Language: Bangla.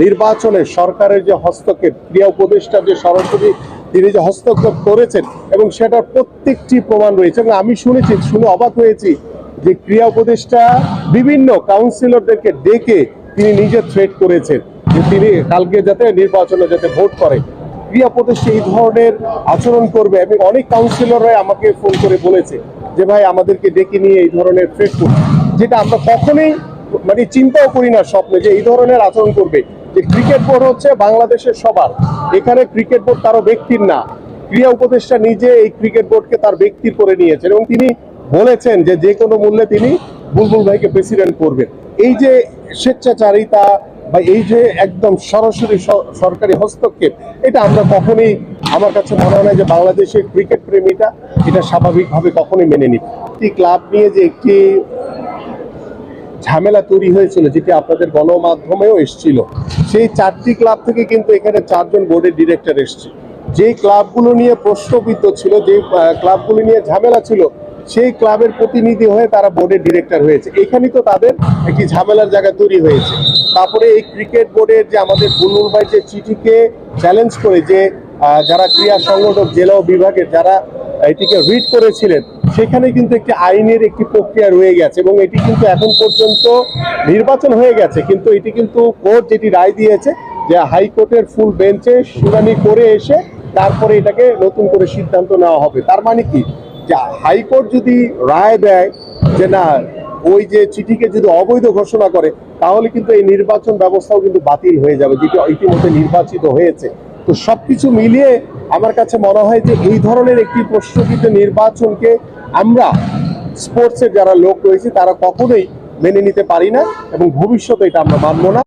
নির্বাচনে সরকারের যে হস্তক্ষেপ, ক্রিয়া উপদেষ্টা যে সরাসরি তিনি যে হস্তক্ষেপ করেছেন এবং সেটার প্রত্যেকটি প্রমাণ রয়েছে এবং আমি শুনেছি, শুনে অবাক হয়েছি যে ক্রিয়া উপদেষ্টা বিভিন্ন কাউন্সিলরদেরকে ডেকে তিনি নিজে থ্রেট করেছেন যে তিনি কালকে যাতে নির্বাচনে যাতে ভোট করে। ক্রিয়া উপদেষ্টা এই ধরনের আচরণ করবে এবং অনেক কাউন্সিলররাই আমাকে ফোন করে বলেছে যে, ভাই, আমাদেরকে ডেকে নিয়ে এই ধরনের থ্রেট করবে যেটা আমরা কখনোই মানে চিন্তাও করি না স্বপ্নে যে এই ধরনের আচরণ করবে। যে ক্রিকেট বোর্ড হচ্ছে বাংলাদেশের সবার। এখানে ক্রিকেট বোর্ড কারও ব্যক্তির না। ক্রিয়া উপদেষ্টা নিজে এই ক্রিকেট বোর্ডকে তার ব্যক্তি করে নিয়েছেন এবং তিনি বলেছেন যে যে কোনো মূল্যে তিনি বুলবুল ভাইকে প্রেসিডেন্ট করবেন। এই যে স্বেচ্ছাচারিতা বা এই যে একদম সরাসরি সরকারি হস্তক্ষেপ, এটা আমরা কখনোই আমার কাছে মনে হয় যে বাংলাদেশের ক্রিকেট প্রেমীটা এটা স্বাভাবিকভাবে কখনোই মেনে নি। একটি ক্লাব নিয়ে যে একটি ঝামেলা তৈরি হয়েছিল, যেটি আপনাদের গণমাধ্যমেও এসেছিল। সেই চারটি ক্লাব থেকে কিন্তু এখানে চারজন বোর্ডের ডিরেক্টর এসছে। যে ক্লাবগুলো নিয়ে প্রশ্নবিদ্ধ ছিল যে ক্লাবগুলো নিয়ে ঝামেলা ছিল, সেই ক্লাবের প্রতিনিধি হয়ে তারা বোর্ডের ডিরেক্টর হয়েছে। এখানেই তো তাদের একটি ঝামেলার জায়গা তৈরি হয়েছে। তারপরে এই ক্রিকেট বোর্ডের যে আমাদের বুলুর ভাই যে চিঠিকে চ্যালেঞ্জ করে যে যারা ক্রীড়া সংগঠক, জেলা ও বিভাগের যারা এটিকে রিড করেছিলেন সেখানে কিন্তু একটি আইনের একটি প্রক্রিয়া রয়ে গেছে এবং এটি কিন্তু এখন পর্যন্ত নির্বাচন হয়ে গেছে। কিন্তু এটি কিন্তু কোর্ট যেটি রায় দিয়েছে যে হাইকোর্টের ফুল বেঞ্চে শুনানি করে এসে তারপরে এটাকে নতুন করে সিদ্ধান্ত নেওয়া হবে। তার মানে কি? যে হাইকোর্ট যদি রায় দেয় যে না, ওই যে চিঠিকে যদি অবৈধ ঘোষণা করে, তাহলে কিন্তু এই নির্বাচন ব্যবস্থাও কিন্তু বাতিল হয়ে যাবে, যেটি ইতিমধ্যে নির্বাচিত হয়েছে। তো সবকিছু মিলিয়ে আমার কাছে মনে হয় যে এই ধরনের একটি প্রশ্নবিদ্ধ নির্বাচনকে আমরা স্পোর্টসের যারা লোক রয়েছে, তারা কখনোই মেনে নিতে পারি না এবং ভবিষ্যতে এটা আমরা মানব না।